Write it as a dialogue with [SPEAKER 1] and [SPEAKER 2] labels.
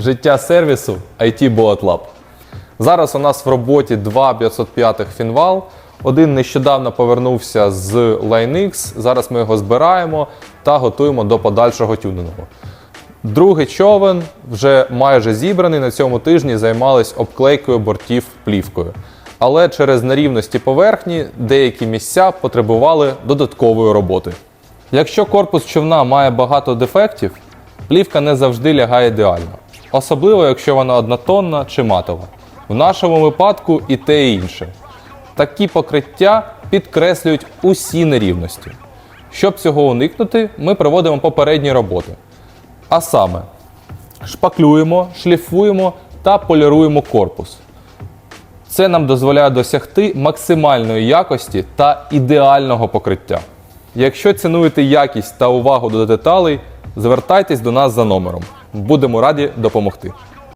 [SPEAKER 1] Життя сервісу IT Boat Lab. Зараз у нас в роботі два 505 фінвал. Один нещодавно повернувся з LineX. Зараз ми його збираємо та готуємо до подальшого тюнінгу. Другий човен вже майже зібраний. На цьому тижні займались обклейкою бортів плівкою. Але через нерівності поверхні деякі місця потребували додаткової роботи. Якщо корпус човна має багато дефектів, плівка не завжди лягає ідеально, особливо якщо вона однотонна чи матова. В нашому випадку і те і інше. Такі покриття підкреслюють усі нерівності. Щоб цього уникнути, ми проводимо попередні роботи. А саме, шпаклюємо, шліфуємо та поліруємо корпус. Це нам дозволяє досягти максимальної якості та ідеального покриття. Якщо цінуєте якість та увагу до деталей, звертайтесь до нас за номером. Будемо раді допомогти.